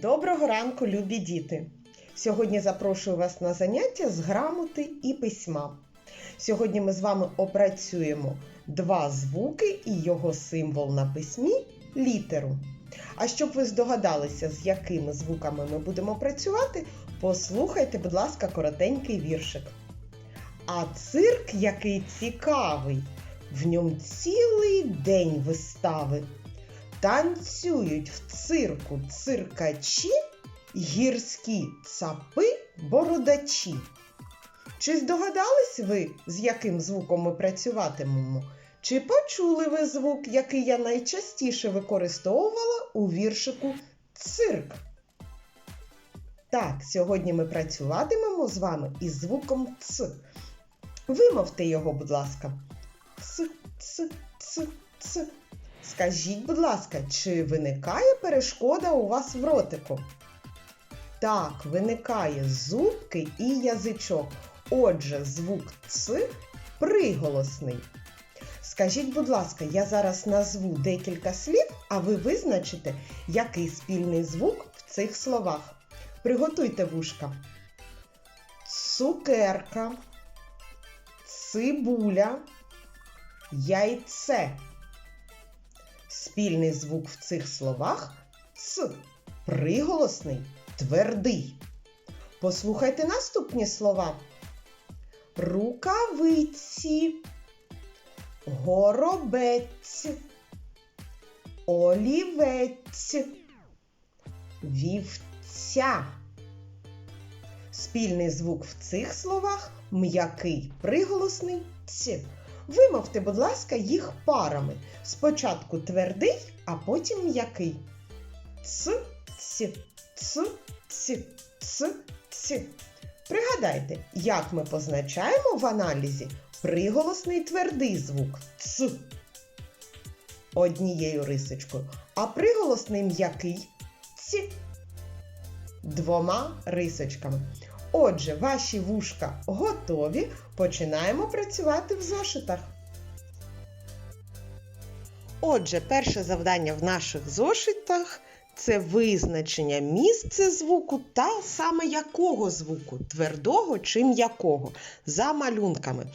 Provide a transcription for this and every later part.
Доброго ранку, любі діти! Сьогодні запрошую вас на заняття з грамоти і письма. Сьогодні ми з вами опрацюємо два звуки і його символ на письмі літеру. А щоб ви здогадалися, з якими звуками ми будемо працювати, послухайте, будь ласка, коротенький віршик. А цирк який цікавий, в ньому цілий день вистави. Танцюють в цирку циркачі, гірські цапи бородачі. Чи здогадались ви, з яким звуком ми працюватимемо? Чи почули ви звук, який я найчастіше використовувала у віршику цирк? Так, сьогодні ми працюватимемо з вами із звуком Ц. Вимовте його, будь ласка. Ц, ц, ц, ц. Скажіть, будь ласка, чи виникає перешкода у вас в ротику? Так, виникає зубки і язичок. Отже, звук Ц приголосний. Скажіть, будь ласка, я зараз назву декілька слів, а ви визначите, який спільний звук в цих словах. Приготуйте вушка. Цукерка, цибуля, яйце. Спільний звук в цих словах Ц. Приголосний, твердий. Послухайте наступні слова. Рукавиці, горобець, олівець, вівця. Спільний звук в цих словах м'який приголосний ць. Вимовте, будь ласка, їх парами. Спочатку твердий, а потім м'який. Ц, ц, ц, ц, ц, ц. Пригадайте, як ми позначаємо в аналізі приголосний твердий звук ц однією рисочкою, а приголосний м'який ц двома рисочками. Отже, ваші вушка готові. Починаємо працювати в зошитах. Отже, перше завдання в наших зошитах це визначення місця звуку та саме якого звуку твердого чи м'якого за малюнками.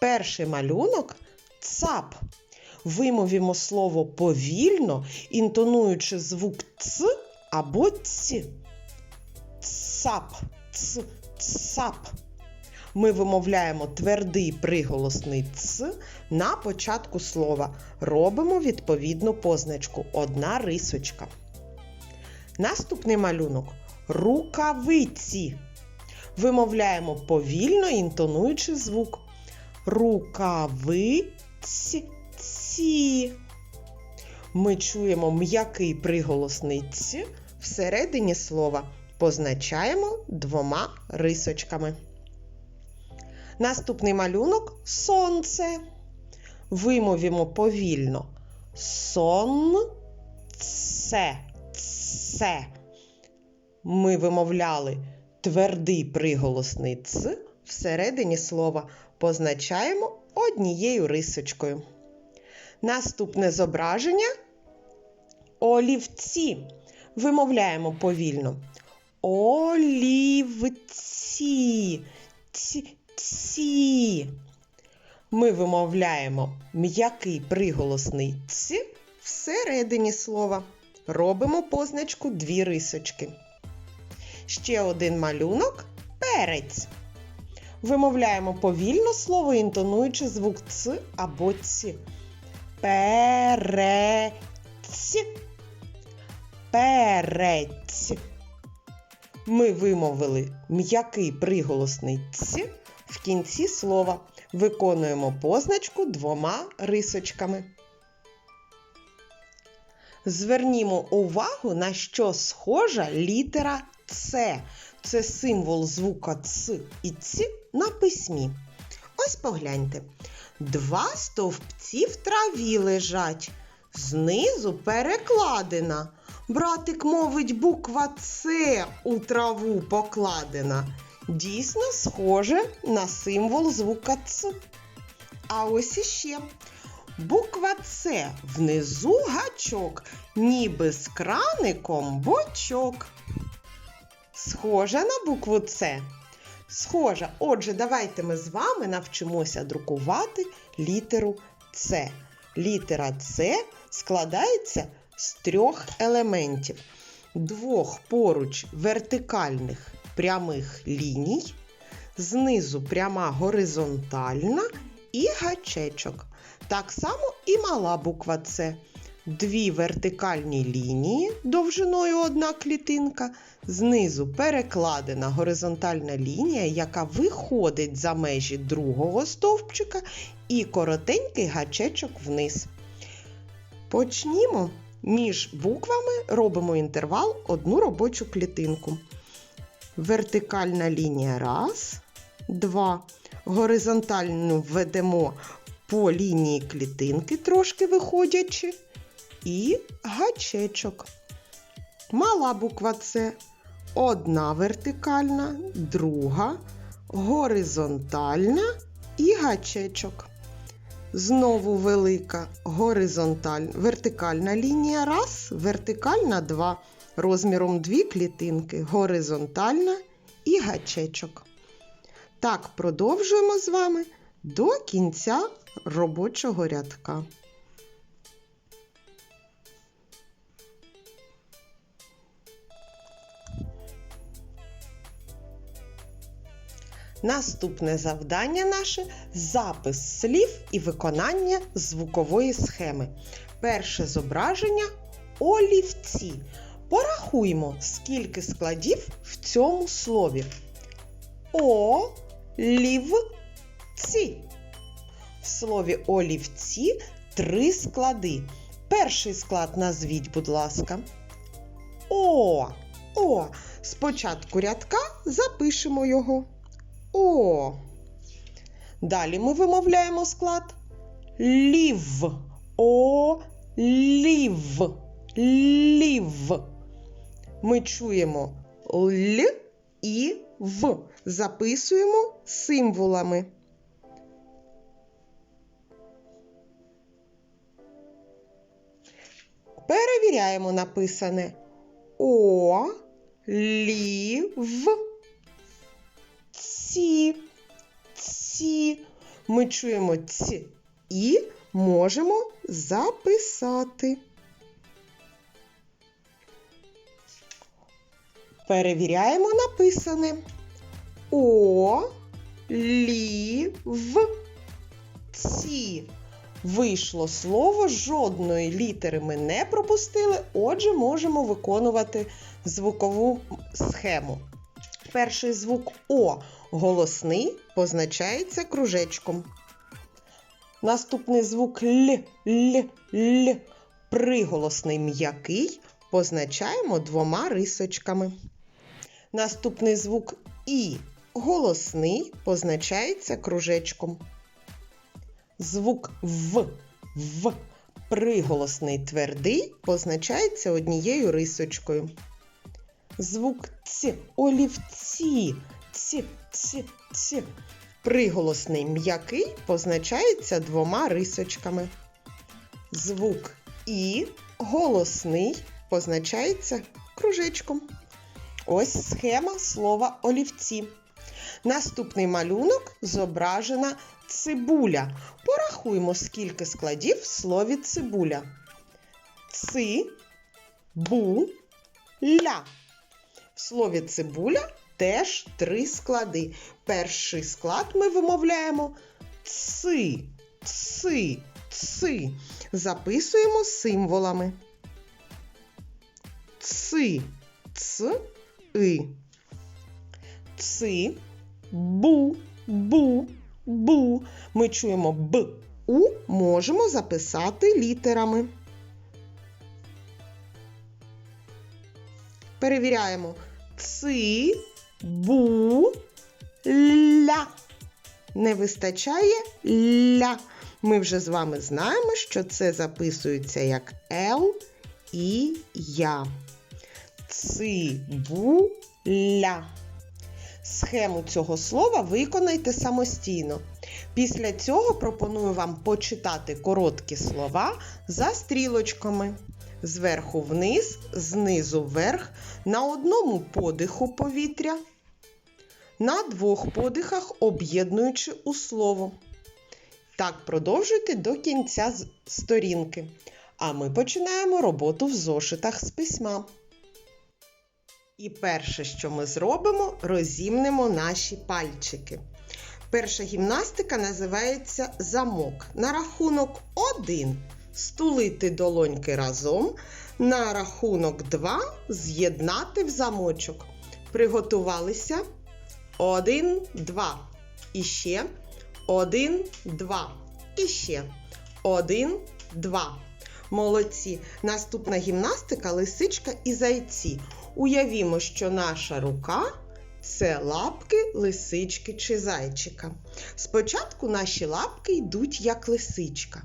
Перший малюнок цап. Вимовімо слово повільно, інтонуючи звук ц або ць. Цап, ц, цап. Ми вимовляємо твердий приголосний ц на початку слова. Робимо відповідну позначку одна рисочка. Наступний малюнок рукавиці. Вимовляємо повільно, інтонуючи звук. Рукавиці. Ми чуємо м'який приголосний ць всередині слова. Позначаємо двома рисочками. Наступний малюнок сонце. Вимовімо повільно. Сонце. Це. Ми вимовляли твердий приголосний ц всередині слова. Позначаємо однією рисочкою. Наступне зображення олівці. Вимовляємо повільно. Олівці. Ці. Ці. Ми вимовляємо м'який приголосний ц всередині слова. Робимо позначку дві рисочки. Ще один малюнок перець. Вимовляємо повільно слово, інтонуючи звук ц або ц. Перець. Перець. Ми вимовили м'який приголосний ц в кінці слова. Виконуємо позначку двома рисочками. Звернімо увагу, на що схожа літера С. Це символ звука Ц і Ц на письмі. Ось погляньте. Два стовпці в траві лежать. Знизу перекладена. Братик мовить, буква С у траву покладена. Дійсно схоже на символ звука Ц. А ось іще. Буква С внизу гачок ніби з краником бочок. Схожа на букву С. Схожа. Отже, давайте ми з вами навчимося друкувати літеру С. Літера С складається з трьох елементів: двох поруч вертикальних прямих ліній, знизу пряма горизонтальна і гачечок. Так само і мала буква С. Дві вертикальні лінії довжиною одна клітинка, знизу перекладена горизонтальна лінія, яка виходить за межі другого стовпчика, і коротенький гачечок вниз. Почнімо. Між буквами робимо інтервал одну робочу клітинку. Вертикальна лінія раз, два. Горизонтальну введемо по лінії клітинки, трошки виходячи, і гачечок. Мала буква С. Одна вертикальна, друга, горизонтальна і гачечок. Знову велика горизонталь, вертикальна лінія раз, вертикальна два, розміром дві клітинки, горизонтальна і гачечок. Так, продовжуємо з вами до кінця робочого рядка. Наступне завдання наше запис слів і виконання звукової схеми. Перше зображення олівці. Порахуємо, скільки складів в цьому слові. О-лів-ці. В слові олівці три склади. Перший склад назвіть, будь ласка. О. О. Спочатку рядка запишемо його. О. Далі ми вимовляємо склад лів. О, лів. Лів. Ми чуємо л і в. Записуємо символами. Перевіряємо написане О, лів ці, ці. Ми чуємо ці і можемо записати. Перевіряємо написане. О, лі, в, ці. Вийшло слово, жодної літери ми не пропустили, отже, можемо виконувати звукову схему. Перший звук О голосний позначається кружечком. Наступний звук Л, Л, Л, приголосний м'який позначаємо двома рисочками. Наступний звук І голосний позначається кружечком. Звук В, В, приголосний твердий позначається однією рисочкою. Звук Ц, олівці, Ц, Ц, Ц. Приголосний м'який позначається двома рисочками. Звук І голосний позначається кружечком. Ось схема слова олівці. Наступний малюнок зображена цибуля. Порахуємо, скільки складів в слові цибуля. Ци, бу, ля. В слові цибуля теж три склади. Перший склад ми вимовляємо ци, ци, ци. Записуємо символами. Ци, ц, и. Ци, бу, бу, бу. Ми чуємо б, у, можемо записати літерами. Перевіряємо. Ци, бу, ля. Не вистачає ля. Ми вже з вами знаємо, що це записується як Л і Я. Цибуля. Схему цього слова виконайте самостійно. Після цього пропоную вам почитати короткі слова за стрілочками. Зверху вниз, знизу вверх, на одному подиху повітря, на двох подихах об'єднуючи у слово. Так продовжуйте до кінця сторінки. А ми починаємо роботу в зошитах з письма. І перше, що ми зробимо, розімнемо наші пальчики. Перша гімнастика називається замок. На рахунок 1 стулити долоньки разом. На рахунок 2 з'єднати в замочок. Приготувалися. 1, 2. І ще. 1, 2. І ще. 1, 2. Молодці. Наступна гімнастика лисичка і зайці. Уявімо, що наша рука це лапки лисички чи зайчика. Спочатку наші лапки йдуть як лисичка,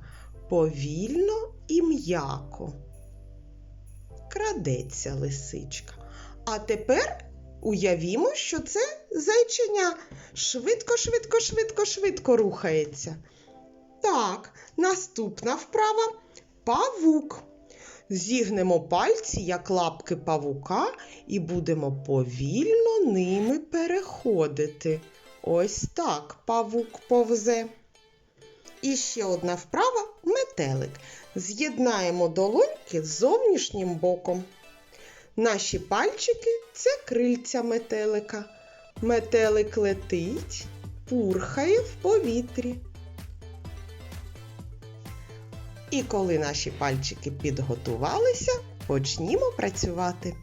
повільно і м'яко. Крадеться лисичка. А тепер уявімо, що це зайченя швидко, швидко, швидко, швидко рухається. Так, наступна вправа павук. Зігнемо пальці, як лапки павука, і будемо повільно ними переходити. Ось так павук повзе. І ще одна вправа метелик. З'єднаємо долоньки з зовнішнім боком. Наші пальчики це крильця метелика. Метелик летить, пурхає в повітрі. І коли наші пальчики підготувалися, почнімо працювати.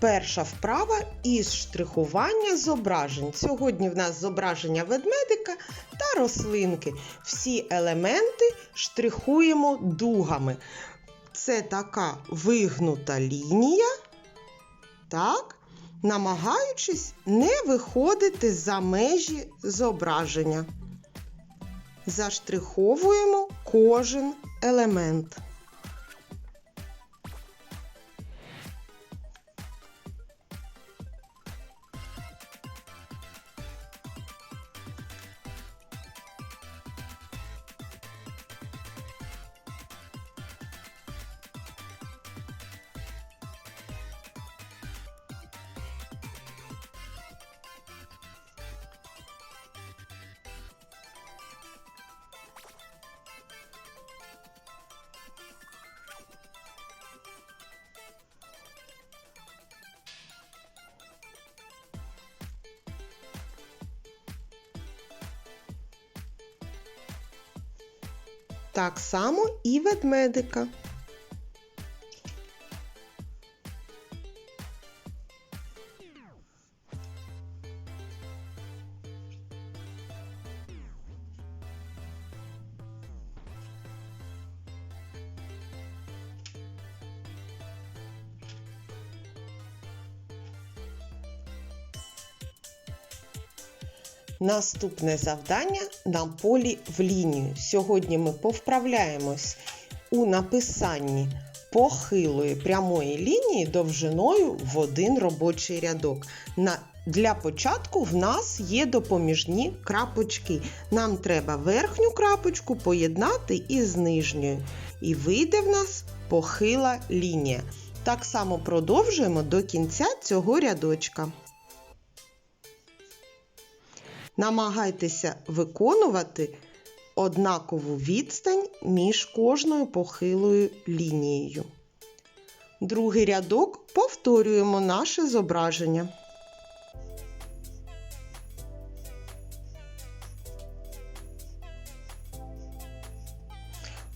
Перша вправа із штрихування зображень. Сьогодні в нас зображення ведмедика рослинки. Всі елементи штрихуємо дугами. Це така вигнута лінія, так, намагаючись не виходити за межі зображення заштриховуємо кожен елемент. Так само і ведмедика. Наступне завдання на полі в лінію. Сьогодні ми повправляємось у написанні похилої прямої лінії довжиною в один робочий рядок. На, для початку в нас є допоміжні крапочки. Нам треба верхню крапочку поєднати із нижньою. І вийде в нас похила лінія. Так само продовжуємо до кінця цього рядочка. Намагайтеся виконувати однакову відстань між кожною похилою лінією. Другий рядок повторюємо наше зображення.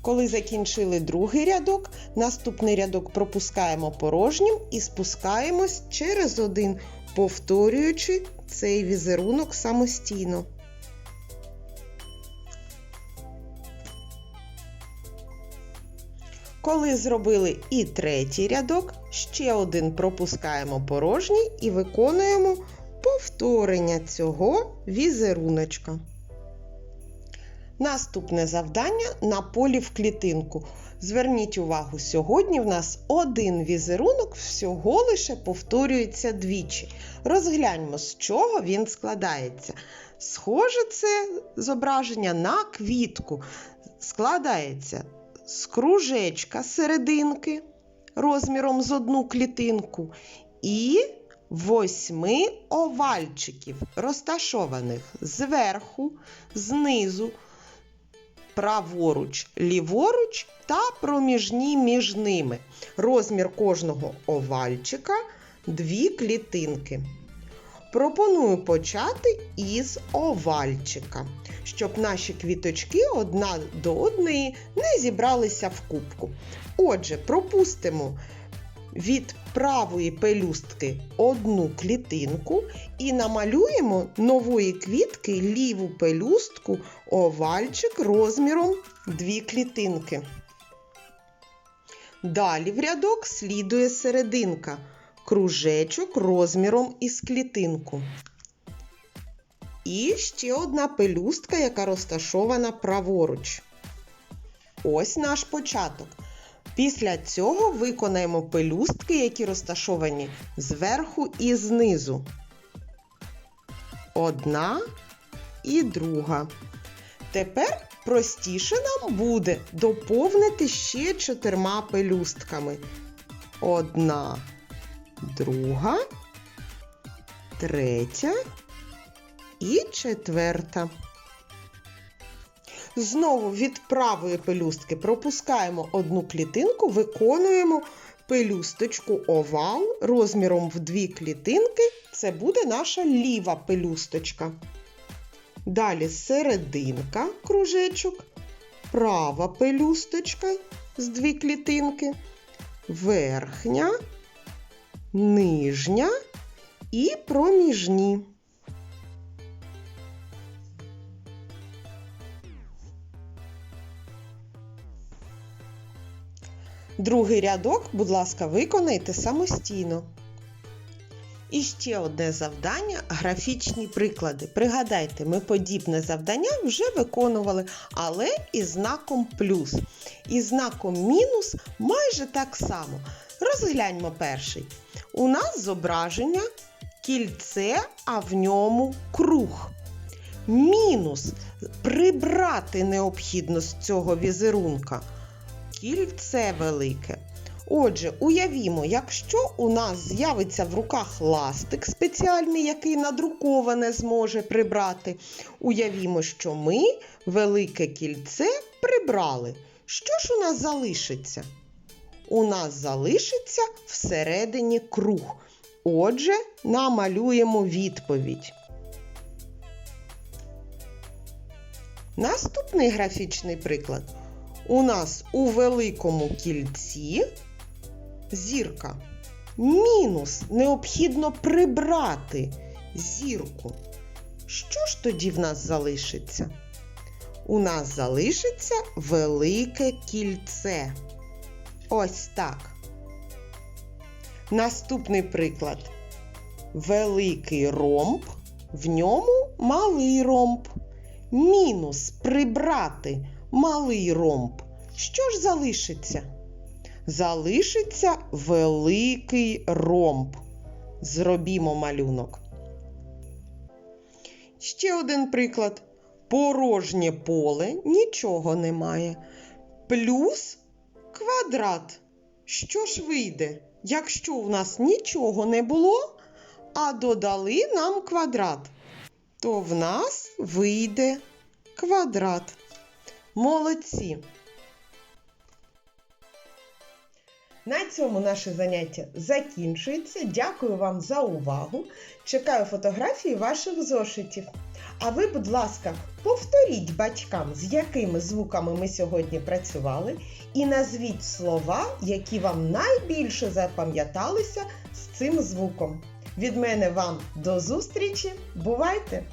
Коли закінчили другий рядок, наступний рядок пропускаємо порожнім і спускаємось через один, повторюючи цей візерунок самостійно. Коли зробили і третій рядок, ще один пропускаємо порожній і виконуємо повторення цього візеруночка. Наступне завдання на полі в клітинку. Зверніть увагу, сьогодні в нас один візерунок всього лише повторюється двічі. Розгляньмо, з чого він складається. Схоже, це зображення на квітку. Складається з кружечка серединки розміром з одну клітинку і восьми овальчиків, розташованих зверху, знизу, праворуч, ліворуч та проміжні між ними. Розмір кожного овальчика дві клітинки. Пропоную почати із овальчика, щоб наші квіточки одна до одної не зібралися в кубку. Отже, пропустимо від правої пелюстки одну клітинку і намалюємо нової квітки ліву пелюстку овальчик розміром дві клітинки. Далі в рядок слідує серединка, кружечок розміром із клітинку. І ще одна пелюстка, яка розташована праворуч. Ось наш початок. Після цього виконаємо пелюстки, які розташовані зверху і знизу. Одна і друга. Тепер простіше нам буде доповнити ще чотирма пелюстками. Одна, друга, третя і четверта. Знову від правої пелюстки пропускаємо одну клітинку, виконуємо пелюсточку овал розміром в дві клітинки. Це буде наша ліва пелюсточка. Далі серединка кружечок, права пелюсточка з дві клітинки, верхня, нижня і проміжні. Другий рядок, будь ласка, виконайте самостійно. І ще одне завдання графічні приклади. Пригадайте, ми подібне завдання вже виконували, але із знаком плюс. І знаком мінус майже так само. Розгляньмо перший. У нас зображення кільце, а в ньому круг. Мінус прибрати необхідно з цього візерунка кільце велике. Отже, уявімо, якщо у нас з'явиться в руках ластик спеціальний, який надруковане зможе прибрати, уявімо, що ми велике кільце прибрали. Що ж у нас залишиться? У нас залишиться всередині круг. Отже, намалюємо відповідь. Наступний графічний приклад. У нас у великому кільці зірка. Мінус необхідно прибрати зірку. Що ж тоді в нас залишиться? У нас залишиться велике кільце. Ось так. Наступний приклад. Великий ромб, в ньому малий ромб. Мінус прибрати малий ромб. Що ж залишиться? Залишиться великий ромб. Зробімо малюнок. Ще один приклад. Порожнє поле нічого немає. Плюс квадрат. Що ж вийде, якщо в нас нічого не було, а додали нам квадрат, то в нас вийде квадрат. Молодці! На цьому наше заняття закінчується. Дякую вам за увагу. Чекаю фотографії ваших зошитів. А ви, будь ласка, повторіть батькам, з якими звуками ми сьогодні працювали, і назвіть слова, які вам найбільше запам'яталися з цим звуком. Від мене вам до зустрічі! Бувайте!